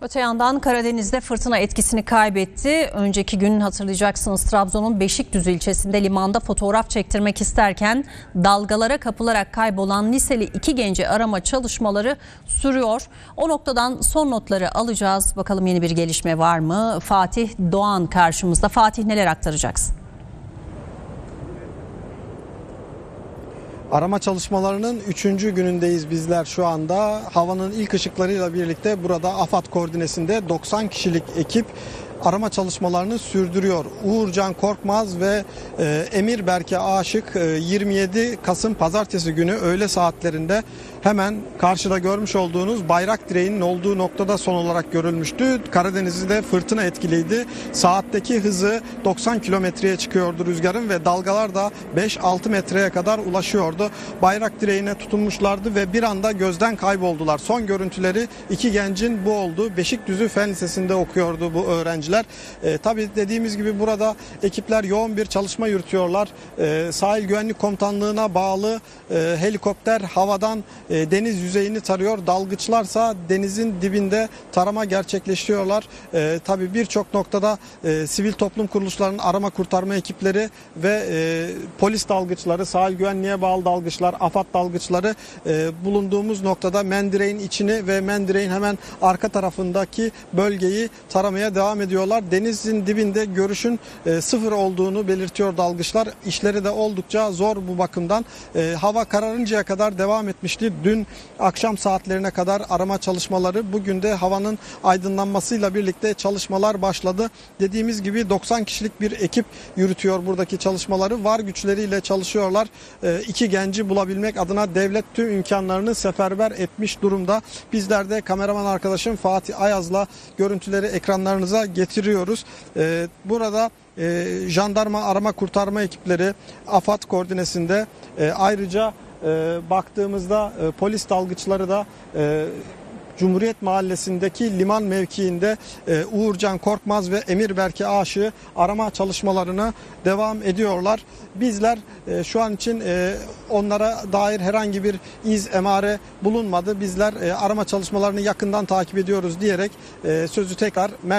Öte yandan Karadeniz'de fırtına etkisini kaybetti. Önceki gün hatırlayacaksınız Trabzon'un Beşikdüzü ilçesinde limanda fotoğraf çektirmek isterken dalgalara kapılarak kaybolan liseli iki genci arama çalışmaları sürüyor. O noktadan son notları alacağız. Bakalım yeni bir gelişme var mı? Fatih Doğan karşımızda. Fatih neler aktaracaksın? Arama çalışmalarının 3. günündeyiz bizler şu anda. Havanın ilk ışıklarıyla birlikte burada AFAD koordinesinde 90 kişilik ekip arama çalışmalarını sürdürüyor. Uğurcan Korkmaz ve e, Emir Berke Aşık e, 27 Kasım pazartesi günü öğle saatlerinde hemen karşıda görmüş olduğunuz bayrak direğinin olduğu noktada son olarak görülmüştü. Karadeniz'i de fırtına etkiliydi. Saatteki hızı 90 kilometreye çıkıyordu rüzgarın ve dalgalar da 5-6 metreye kadar ulaşıyordu. Bayrak direğine tutunmuşlardı ve bir anda gözden kayboldular. Son görüntüleri iki gencin bu oldu. Beşikdüzü Fen Lisesi'nde okuyordu bu öğrenciler. E, tabii dediğimiz gibi burada ekipler yoğun bir çalışma yürütüyorlar. E, sahil Güvenlik Komutanlığı'na bağlı e, helikopter havadan e, deniz yüzeyini tarıyor. Dalgıçlarsa denizin dibinde tarama gerçekleştiriyorlar. E, tabii birçok noktada e, sivil toplum kuruluşlarının arama kurtarma ekipleri ve e, polis dalgıçları, sahil güvenliğe bağlı dalgıçlar, AFAD dalgıçları e, bulunduğumuz noktada Mendireğin içini ve Mendireğin hemen arka tarafındaki bölgeyi taramaya devam ediyorlar. Denizin dibinde görüşün e, sıfır olduğunu belirtiyor dalgıçlar. İşleri de oldukça zor bu bakımdan. E, hava kararıncaya kadar devam etmişti. Dün akşam saatlerine kadar arama çalışmaları, bugün de havanın aydınlanmasıyla birlikte çalışmalar başladı. Dediğimiz gibi 90 kişilik bir ekip yürütüyor buradaki çalışmaları. Var güçleriyle çalışıyorlar. E, iki genci bulabilmek adına devlet tüm imkanlarını seferber etmiş durumda. Bizler de kameraman arkadaşım Fatih Ayaz'la görüntüleri ekranlarınıza getiriyoruz. E, burada e, jandarma arama kurtarma ekipleri AFAD koordinesinde e, ayrıca e, baktığımızda e, polis dalgıçları da e, Cumhuriyet Mahallesi'ndeki liman mevkiinde e, Uğurcan Korkmaz ve Emir Berke Aşığı arama çalışmalarına devam ediyorlar. Bizler e, şu an için e, onlara dair herhangi bir iz emare bulunmadı. Bizler e, arama çalışmalarını yakından takip ediyoruz diyerek e, sözü tekrar merkez